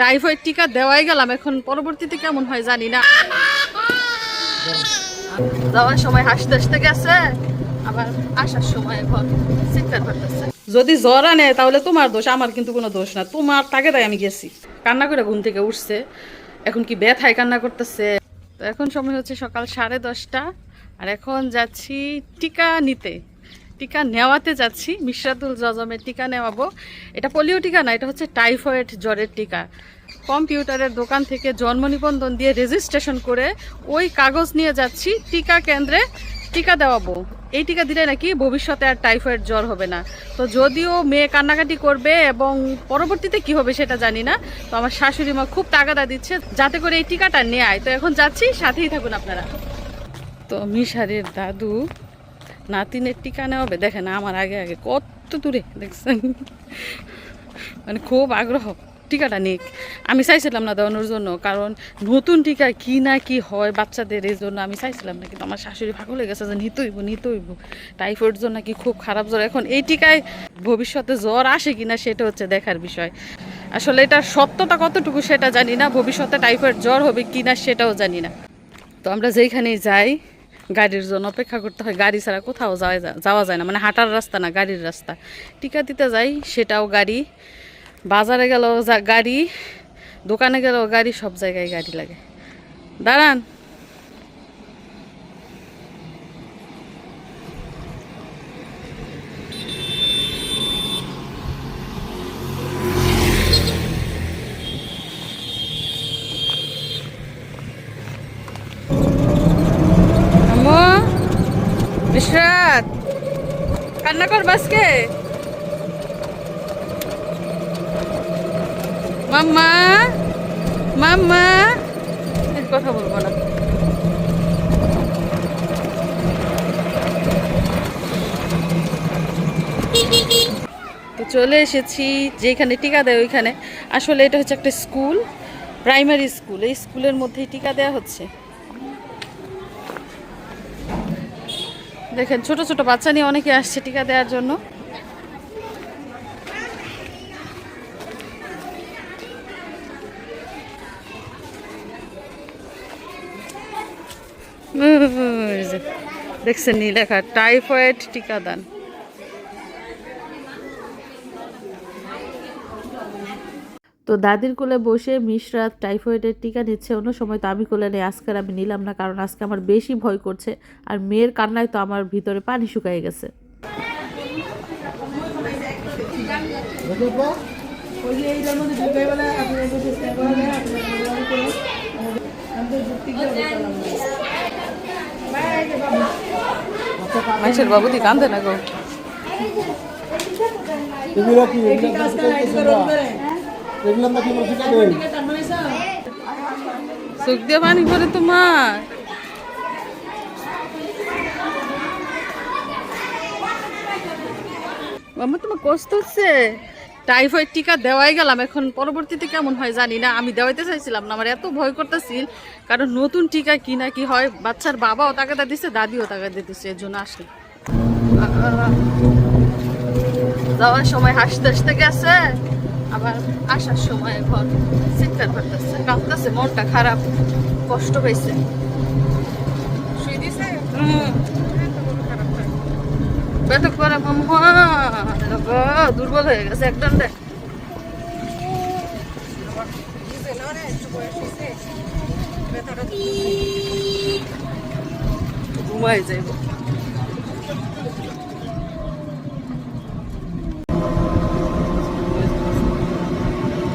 Typhoid টিকা দেওয়াই গেলাম, এখন পরবর্তীতে কেমন হয় জানি না। যাওয়ার সময় হাসতে হাসতে গেছে, আবার আসার সময় এখন চিৎকার করতেছে। যদি জ্বর আনে, তাহলে তোমার দোষ, আমার কিন্তু কোনো দোষ না। তোমার তাকে তাই আমি গেছি। কান্না করে ঘুম থেকে উঠছে, এখন কি ব্যথায় কান্না করতেছে। তো এখন সময় হচ্ছে সকাল সাড়ে দশটা, আর এখন যাচ্ছি টিকা নিতে। টিকা নেওয়াতে যাচ্ছি, মিশরাতুল জজমের টিকা নেওয়াবো। এটা পোলিও টিকা না, এটা হচ্ছে টাইফয়েড জ্বরের টিকা। কম্পিউটারের দোকান থেকে জন্ম নিবন্ধন দিয়ে রেজিস্ট্রেশন করে ওই কাগজ নিয়ে যাচ্ছি, টিকা কেন্দ্রে টিকা দেওয়াবো। এই টিকা দিলে নাকি ভবিষ্যতে আর টাইফয়েড জ্বর হবে না। তো যদিও মেয়ে কান্নাকাটি করবে এবং পরবর্তীতে কি হবে সেটা জানি না, তো আমার শাশুড়ি মা খুব তাগাদা দিচ্ছে যাতে করে এই টিকাটা নেয়। তো এখন যাচ্ছি, সাথেই থাকুন আপনারা। তো মিশারের দাদু নাতিনের টিকা নেওয়াবে দেখেন, আমার আগে আগে কত দূরে, দেখছেন? মানে খুব আগ্রহ, টিকাটা নিক। আমি চাইছিলাম না দেওয়ানোর জন্য, কারণ নতুন টিকা কি না কি হয় বাচ্চাদের, এই জন্য আমি চাইছিলাম না, কিন্তু আমার শাশুড়ি হয়ে গেছে যে নিতইব নিতইব টাইফয়েড জ্বর নাকি খুব খারাপ জ্বর। এখন এই টিকায় ভবিষ্যতে জ্বর আসে কি না সেটা হচ্ছে দেখার বিষয়। আসলে এটার সত্যতা কতটুকু সেটা জানি না, ভবিষ্যতে টাইফয়েড জ্বর হবে কি না সেটাও জানি না। তো আমরা যেইখানেই যাই গাড়ির জন্য অপেক্ষা করতে হয়। গাড়ি ছাড়া কোথাও যাওয়া যাওয়া যায় না। মানে হাঁটার রাস্তা না, গাড়ির রাস্তা। টিকা দিতে যাই, সেটাও গাড়ি। বাজারে গেলেও যা গাড়ি। দোকানে গেলেও গাড়ি, সব জায়গায় গাড়ি লাগে। দাঁড়ান আম্মু বিশরাত কর বাসকে। মাম্মা মাম্মা। কথা বলব না। তো চলে এসেছি যেখানে টিকা দেয় ওইখানে। আসলে এটা হচ্ছে একটা স্কুল, প্রাইমারি স্কুল। এই স্কুলের মধ্যেই টিকা দেওয়া হচ্ছে। দেখেন, ছোট ছোট বাচ্চা নিয়ে অনেকে আসছে টিকা দেওয়ার জন্য। দেখছেন নীলেখা টাইফয়েড টিকা টিকাদান। তো দাদির কোলে বসে মিশরাত টাইফয়েডের টিকা নিচ্ছে অন্য সময় তো আমি কোলে নেই আজকে আমি নিলাম না কারণ আজকে আমার বেশি ভয় করছে। আর মেয়ের কান্নায় তো আমার ভিতরে পানি শুকায় গেছে। মানুষের বাবু দি কান্দে না গো। চোখ দিয়ে পানি পরে তোমার। আমার তোমার কষ্ট হচ্ছে টাইফয়েড টিকা দেওয়াই গেলাম। এখন পরবর্তীতে কেমন হয় জানি না। আমি দেওয়াইতে চাইছিলাম না। আমার এত ভয় করতেছিল। কারণ নতুন টিকা কি না কি হয়, বাচ্চার বাবাও তাকাদা দিচ্ছে দাদিও তাকাদা দিচ্ছে এর জন্য আসে। যাওয়ার সময় হাসতে হাসতে গেছে আবার আসার সময় এখন চিৎকার করতেছে কাঁদতেছে মনটা খারাপ কষ্ট হুম। ব্যথা করে দুর্বল হয়ে গেছে একদম দেখ ঘুমাই যাইব।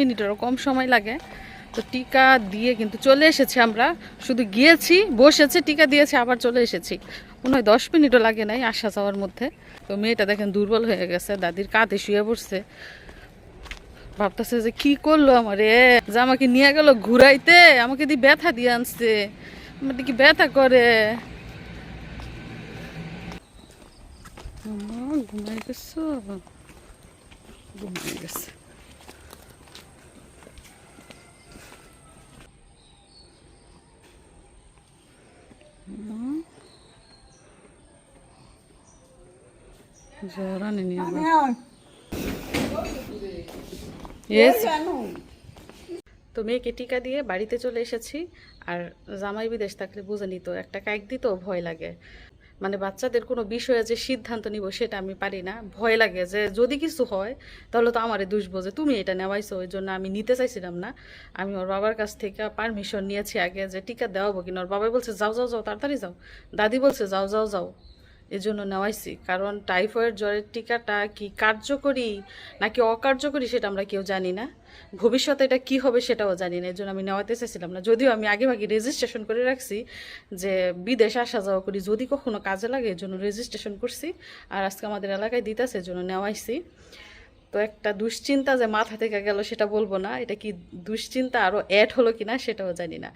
মিনিটেরও কম সময় লাগে। তো টিকা দিয়ে কিন্তু চলে এসেছি আমরা। শুধু গিয়েছি, বসেছে, টিকা দিয়েছে, আবার চলে এসেছি। মনে হয় দশ মিনিটও লাগে নাই আসা যাওয়ার মধ্যে। তো মেয়েটা দেখেন দুর্বল হয়ে গেছে, দাদির কাঁধে শুয়ে পড়ছে। ভাবতেছে যে কি করল আমারে? যে আমাকে নিয়ে গেল ঘুরাইতে, আমাকে দি ব্যথা দিয়ে আনছে। আমাকে কি ব্যথা করে? ঘুমাই গেছো? ঘুমাই গেছে। তো মেয়েকে টিকা দিয়ে বাড়িতে চলে এসেছি আর জামাই বিদেশ থাকলে বুঝে নিত একটা কাইক দিত ভয় লাগে। মানে বাচ্চাদের কোনো বিষয়ে যে সিদ্ধান্ত নিব সেটা আমি পারি না। ভয় লাগে যে যদি কিছু হয়, তাহলে তো আমারে দুষবো যে তুমি এটা নেওয়াইছো, ওই জন্য আমি নিতে চাইছিলাম না। আমি ওর বাবার কাছ থেকে পারমিশন নিয়েছি আগে যে টিকা দেওয়াবো কিনা। ওর বাবাই বলছে, যাও যাও যাও, তাড়াতাড়ি যাও। দাদি বলছে, যাও যাও যাও। এই জন্য নেওয়াইছি। কারণ টাইফয়েড জ্বরের টিকাটা কি কার্যকরী নাকি অকার্যকরী সেটা আমরা কেউ জানি না। ভবিষ্যতে এটা কি হবে সেটাও জানি না এই জন্য আমি নেওয়াতে চাইছিলাম না। যদিও আমি আগে রেজিস্ট্রেশন করে রাখছি যে বিদেশ আসা যাওয়া করি, যদি কখনো কাজে লাগে এই জন্য রেজিস্ট্রেশন করছি। আর আজকে আমাদের এলাকায় দিতেছে এই জন্য নেওয়াইছি। তো একটা দুশ্চিন্তা যে মাথা থেকে গেল সেটা বলব না, এটা কি দুশ্চিন্তা আরও অ্যাড হলো কিনা সেটাও জানি না।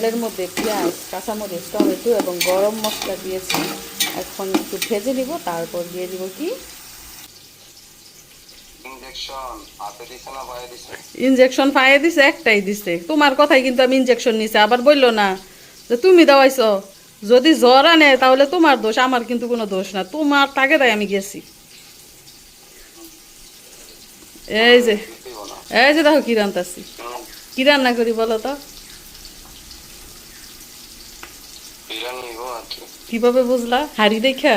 তেলের মধ্যে পেঁয়াজ কাঁচামরিচ টমেটো এবং গরম মশলা দিয়েছি। এখন একটু ভেজে নিব তারপর দিয়ে দিব কি? ইঞ্জেকশন হাতে দিছে না পায়ে দিছে? ইনজেকশন একটাই দিছে। তোমার কথাই কিন্তু আমি ইনজেকশন নিছে আবার বলল না যে তুমি দাওয়াইছো। যদি জ্বর আনে তাহলে তোমার দোষ আমার কিন্তু কোনো দোষ না। তোমার তাকে তাই আমি গেছি। এই যে এই যে দেখো কি রান্তাছি হুম, কি রান্না করি বলো তো বিরিয়ানি নিবো আর কি কীভাবে বুঝলা? হাড়ি দেখা?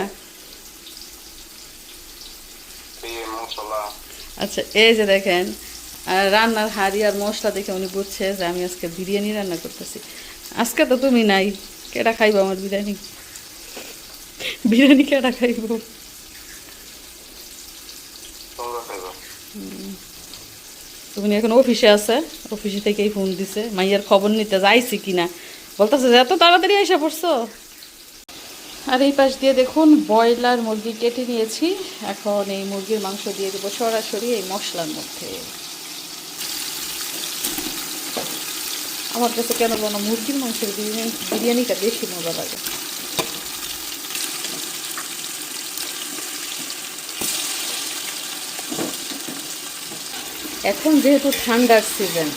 আচ্ছা এই যে দেখেন রান্নার হাড়ি আর মশলা দেখে উনি বুঝছে যে আমি আজকে বিরিয়ানি রান্না করতেছি। আজকে তো তুমি নাই কেটা খাইবো আমার বিরিয়ানি? বিরিয়ানি কেটা খাইব? তুমি এখন অফিসে আছে অফিসে থেকেই ফোন দিছে মাইয়ার খবর নিতে যাইছি কিনা? বলতেছে যে, এত তাড়াতাড়ি আইসা পড়ছো? আর এই পাশ দিয়ে দেখুন, ব্রয়লার মুরগি কেটে নিয়েছি। এখন এই মুরগির মাংস দিয়ে দেবো সরাসরি এই মশলার মধ্যে। আমার কাছে কেন বলো মুরগির মাংসের বিরিয়ানি, বিরিয়ানিটা বেশি মজা লাগে। এখন যেহেতু ঠান্ডার সিজন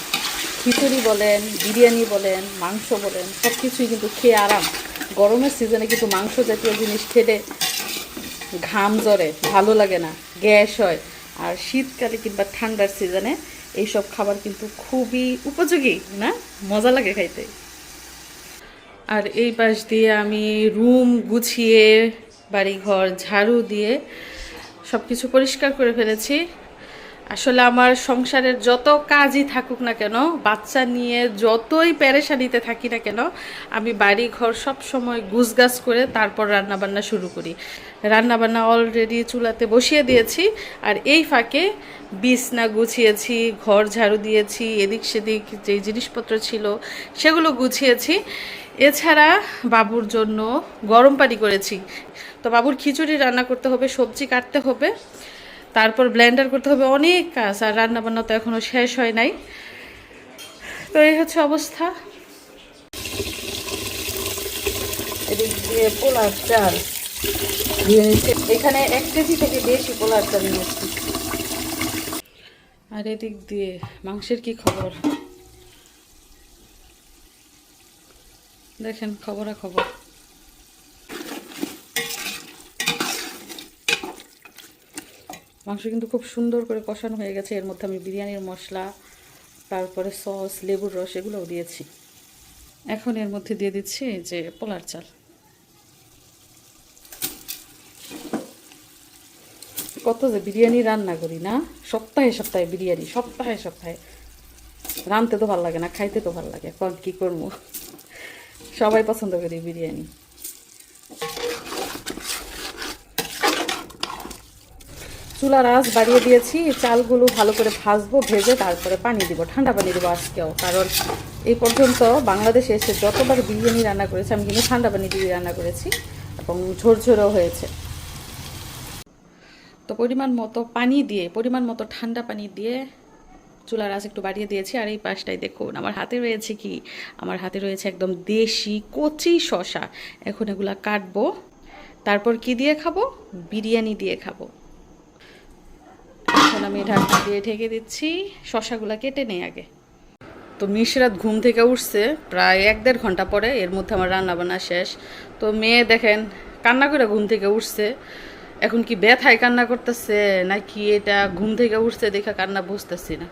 খিচুড়ি বলেন, বিরিয়ানি বলেন, মাংস বলেন সব কিছুই কিন্তু খেয়ে আরাম। গরমের সিজনে কিন্তু মাংস জাতীয় জিনিস খেলে ঘাম জ্বরে, ভালো লাগে না, গ্যাস হয়। আর শীতকালে কিংবা ঠান্ডার সিজনে এইসব খাবার কিন্তু খুবই উপযোগী, না? মজা লাগে খাইতে। আর এই পাশ দিয়ে আমি রুম গুছিয়ে, বাড়িঘর, ঝাড়ু দিয়ে সব কিছু পরিষ্কার করে ফেলেছি। আসলে আমার সংসারের যত কাজই থাকুক না কেন, বাচ্চা নিয়ে যতই প্যারেশানিতে থাকি না কেন, আমি বাড়ি ঘর সব সময় গুছগাছ করে তারপর রান্না বান্না শুরু করি। রান্না বান্না অলরেডি চুলাতে বসিয়ে দিয়েছি আর এই ফাঁকে বিছনা গুছিয়েছি, ঘর ঝাড়ু দিয়েছি, এদিক সেদিক যেই জিনিসপত্র ছিল সেগুলো গুছিয়েছি। এছাড়া বাবুর জন্য গরম পানি করেছি। তো বাবুর খিচুড়ি রান্না করতে হবে, সবজি কাটতে হবে। তারপর ব্লেন্ডার করতে হবে অনেক কাজ আর রান্না বান্না তো এখনও শেষ হয় নাই। তো এই হচ্ছে অবস্থা। এদিক দিয়ে পোলার চাল দিয়ে নিচ্ছে। এখানে এক কেজি থেকে বেশি পোলার চাল নিয়েছি আর এদিক দিয়ে মাংসের কি খবর? দেখেন খবরা খবর মাংস কিন্তু খুব সুন্দর করে কষানো হয়ে গেছে। এর মধ্যে আমি বিরিয়ানির মশলা, তারপরে সস, লেবুর রস এগুলোও দিয়েছি। এখন এর মধ্যে দিয়ে দিচ্ছি যে পোলার চাল। কত যে বিরিয়ানি রান্না করি না, সপ্তাহে সপ্তাহে বিরিয়ানি, সপ্তাহে সপ্তাহে। রানতে তো ভালো লাগে না, খাইতে তো ভালো লাগে, এখন কী করব? সবাই পছন্দ করি চুলার আঁচ বাড়িয়ে দিয়েছি। চালগুলো ভালো করে ভাজবো, ভেজে তারপরে পানি দিব, ঠান্ডা পানি দেবো আজকেও। কারণ এই পর্যন্ত বাংলাদেশে এসে যতবার বিরিয়ানি রান্না করেছি, আমি কিন্তু ঠান্ডা পানি দিয়ে রান্না করেছি এবং ঝোরঝোরও হয়েছে। তো পরিমাণ মতো পানি দিয়ে, পরিমাণ মতো ঠান্ডা পানি দিয়ে চুলার আঁচ একটু বাড়িয়ে দিয়েছি। আর এই পাশটাই দেখুন, আমার হাতে রয়েছে কি? আমার হাতে রয়েছে একদম দেশি কচি শশা এখন এগুলা কাটবো। তারপর কি দিয়ে খাব? বিরিয়ানি দিয়ে খাব। এখন আমি ঢাকনা দিয়ে ঢেকে দিচ্ছি। শশাগুলা কেটে নেই আগে। তো মিশরাত ঘুম থেকে উঠছে প্রায় এক দেড় ঘণ্টা পরে, এর মধ্যে আমার রান্না বান্না শেষ। তো মেয়ে দেখেন, কান্না করে ঘুম থেকে উঠছে। এখন কি ব্যথায় কান্না করতেছে, নাকি এটা ঘুম থেকে উঠছে দেখে কান্না বুঝতেছি না।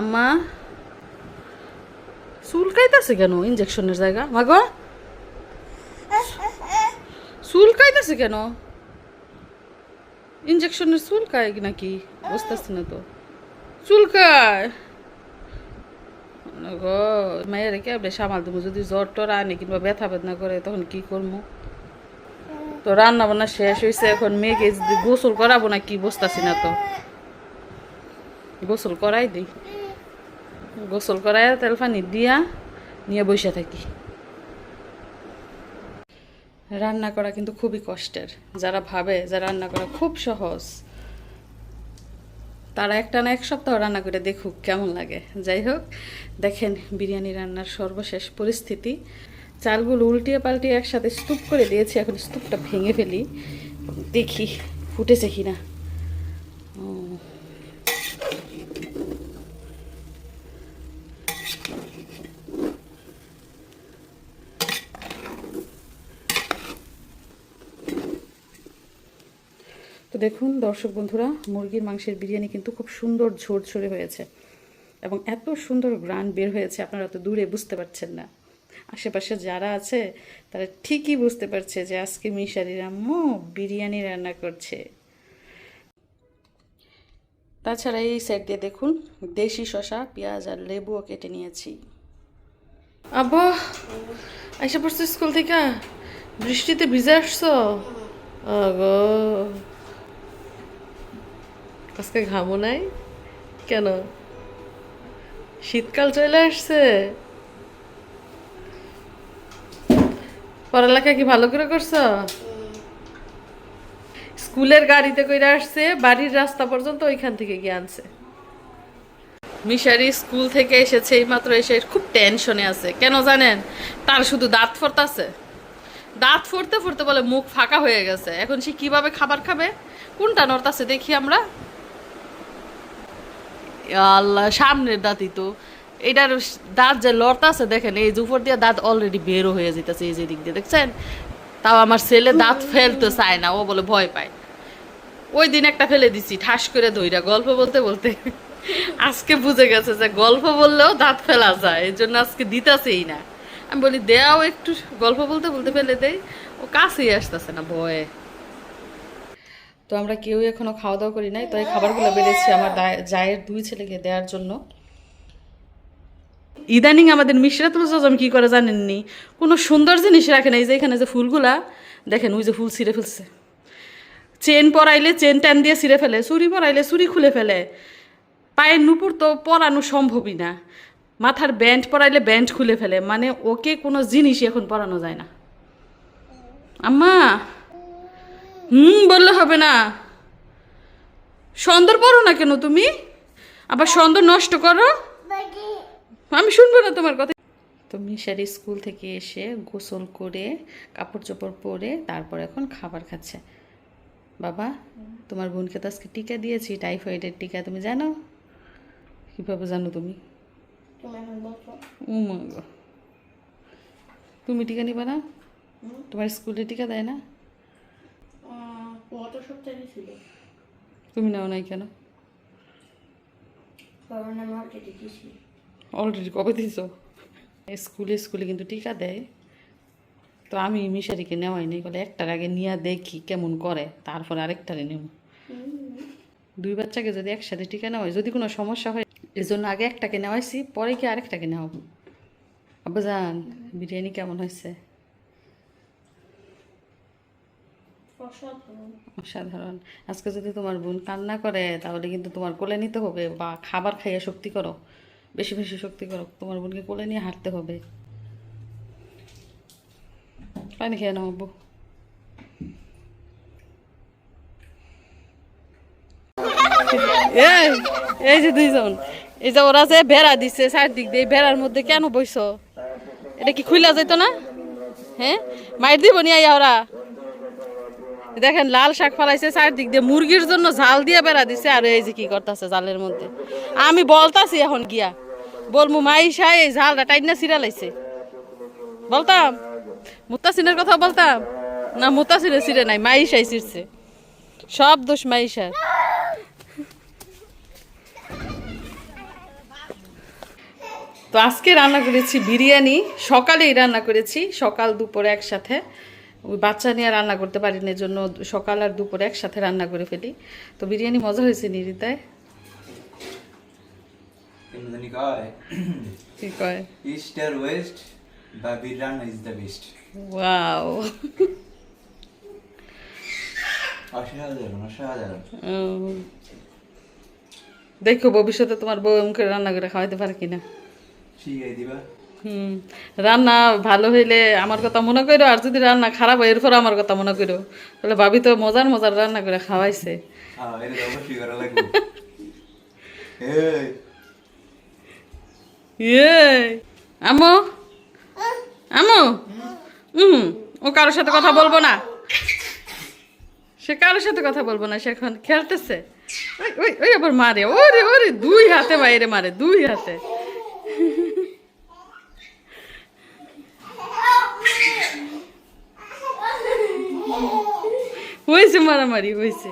আম্মা, চুল কাইতেছে কেন ইঞ্জেকশনের জায়গা? মাগো, চুল কাইতেছে কেন? ইঞ্জেকশনের চুল কায় নাকি? বুঝতেছি না তো। চুলকায়! গো মায়ের কেবলে সামাল দেবো যদি জ্বর টর আনে কিংবা ব্যথা বেদনা করে, তখন কি করব তো রান্না বান্না শেষ হয়েছে এখন মেয়েকে যদি গোসল করাবো না কি বুঝতেছি না তো? গোসল করাই দিই। গোসল করাই তেল পানি দিয়া নিয়ে বসে থাকি। রান্না করা কিন্তু খুবই কষ্টের। যারা ভাবে যে রান্না করা খুব সহজ, তারা একটা না এক সপ্তাহ রান্না করে দেখুক কেমন লাগে। যাই হোক, দেখেন বিরিয়ানি রান্নার সর্বশেষ পরিস্থিতি। চালগুলো উল্টিয়ে পাল্টিয়ে একসাথে স্তূপ করে দিয়েছি, এখন স্তূপটা ভেঙে ফেলি। দেখি ফুটেছে কিনা। ও দেখুন, দর্শক বন্ধুরা, মুরগির মাংসের বিরিয়ানি কিন্তু খুব সুন্দর ঝোরঝরে হয়েছে এবং এত সুন্দর গ্রান বের হয়েছে, আপনারা তো দূরে বুঝতে পারছেন না। আশেপাশে যারা আছে, তারা ঠিকই বুঝতে পারছে যে আজকে মিশারির আম্মু বিরিয়ানি রান্না করছে। তাছাড়া এই সাইড দিয়ে দেখুন, দেশি শশা পেঁয়াজ আর লেবুও কেটে নিয়েছি। আব্বা, আইসা পড়ছো স্কুল থেকে? বৃষ্টিতে ভিজে আসছো? আগো আজকে ঘামো নাই? কেন? শীতকাল চলে আসছে। পড়ালেখা কি ভালো করে করছ? স্কুলের গাড়িতে কইরা আসছে, বাড়ির রাস্তা পর্যন্ত ওইখান থেকে গিয়ে আনছে। মিশারি স্কুল থেকে এসেছে এই মাত্র এসে খুব টেনশনে আছে। কেন জানেন? তার শুধু দাঁত ফোরতাছে। দাঁত ফোরতে ফোরতে বলে মুখ ফাঁকা হয়ে গেছে। এখন সে কীভাবে খাবার খাবে? কোনটা নড়তাছে দেখি আমরা? আল্লাহ সামনের দাঁতই তো। এটার দাঁত যে লড়তাছে দেখেন এই যে উপর দিয়ে দাঁত অলরেডি বেরো হয়ে যেতেছে এই যে দিক দিয়ে দেখছেন? তাও আমার ছেলে দাঁত ফেলতে চায় না ও বলে ভয় পায়। ওই দিন একটা ফেলে দিছি ঠাস করে ধইরা গল্প বলতে বলতে। আজকে বুঝে গেছে যে গল্প বললেও দাঁত ফেলা যায় এই জন্য আজকে দিতেছেই না। আমি বলি দেয়াও একটু গল্প বলতে বলতে ফেলে দেয় ও কাছেই আসতেছে না ভয়ে। তো আমরা কেউ এখনও খাওয়া দাওয়া করি নাই, তো এই খাবারগুলো বেড়েছি আমার জায়ের দুই ছেলেকে দেওয়ার জন্য। ইদানিং আমাদের মিশরাতুল জজম কি করে জানেননি? কোনো সুন্দর জিনিস রাখে না এই যে এখানে যে ফুলগুলা, দেখেন ওই যে ফুল ছিঁড়ে ফেলছে। চেন পরাইলে চেন টান দিয়ে ছিঁড়ে ফেলে চুরি পরাইলে চুরি খুলে ফেলে। পায়ের নুপুর তো পরানো সম্ভবই না। মাথার ব্যান্ড পরাইলে ব্যান্ড খুলে ফেলে মানে ওকে কোনো জিনিসই এখন পরানো যায় না। আম্মা! হুম বললে হবে না। সন্দর পড়ো না কেন তুমি? আবার সন্দর নষ্ট করো। আমি শুনব না তোমার কথা। তো মিশারি স্কুল থেকে এসে গোসল করে কাপড় চোপড় পরে তারপর এখন খাবার খাচ্ছে। বাবা তোমার বোনকে তো আজকে টিকা দিয়েছি টাইফয়েডের টিকা তুমি জানো? কীভাবে জানো তুমি? তুমি টিকা নিবা না? তোমার স্কুলে টিকা দেয় না? গত সপ্তাহে ছিল। তুমি নাও নাই কেন? কারণ দিয়েছি। অলরেডি কবে দিছো? স্কুলে স্কুলে কিন্তু টিকা দেয়। তো আমি মিশারিকে নেওয়াই নেই বলে একটার আগে নিয়ে দেখি কেমন করে তারপরে আরেকটারে নেব। দুই বাচ্চাকে যদি একসাথে টিকা নেওয়া হয় যদি কোনো সমস্যা হয় এই জন্য আগে একটাকে নেওয়াইছি পরে কি আরেকটাকে নেওয়াবো আব্বা জান বিরিয়ানি কেমন হয়েছে? সাধারণ আজকে যদি তোমার বোন কান্না করে, তাহলে কিন্তু তোমার কোলে নিতে হবে বা খাবার খাইয়ে শক্তি করো। বেশি বেশি শক্তি করো। তোমার বোনকে কোলে নিয়ে হাঁটতে হবে। পানি খেয়ে নাও আব্বু। এই যে দুইজন। এই যে ওরা যে বেড়া দিছে চারদিক দিয়ে বেড়ার মধ্যে কেন বইছ? এটা কি খুইলা যাইতো না? হ্যাঁ? মাইর দিব নি আইয়া ওরা? দেখেন, লাল শাক ফলাইছে, চারদিক দিয়ে মুরগির জন্য ঝাল দিয়ে বেড়া দিছে, আর এই যে কি করতেছে জালের মধ্যে। আমি বলতাছি এখন গিয়া, বলমু, মাই সাই এই ঝালটা টাইনা সিরা লাইছে। বলতাম। মুতাসিনের কথা বলতাম। না মুতাসিনের সিরে নাই, মাই সাই সিরছে সব দোষ মাইশার তো আজকে রান্না করেছি বিরিয়ানি, সকালেই রান্না করেছি, সকাল দুপুরে একসাথে। ওই বাচ্চা নিয়ে রান্না করতে পারিনি এর জন্য সকাল আর দুপুরে একসাথে রান্না করে ফেলি। তো বিরিয়ানি মজা হয়েছে নিরিতায়। কেন জানি কয়? কি কয়? ইস্ট আর ওয়েস্ট বা বিরানা ইজ দ্য বেস্ট ওয়াও দেখো ভবিষ্যতে তোমার বউ মুখে রান্না করে খাওয়াইতে পারে কিনা। শিখাই দিবা। হুম রান্না ভালো হইলে আমার কথা মনে করো আর যদি রান্না খারাপ হয় এরপর আমার কথা মনে করো তাহলে ভাবি তো মজার মজার রান্না করে খাওয়াইছে। আমো আমো হুম ও কারোর সাথে কথা বলব না। সে কারোর সাথে কথা বলব না সে এখন খেলতেছে। ওই ওই ওই আবার মারে ওরে ওরে দুই হাতে বাইরে মারে দুই হাতে। হয়েছে মারামারি হয়েছে।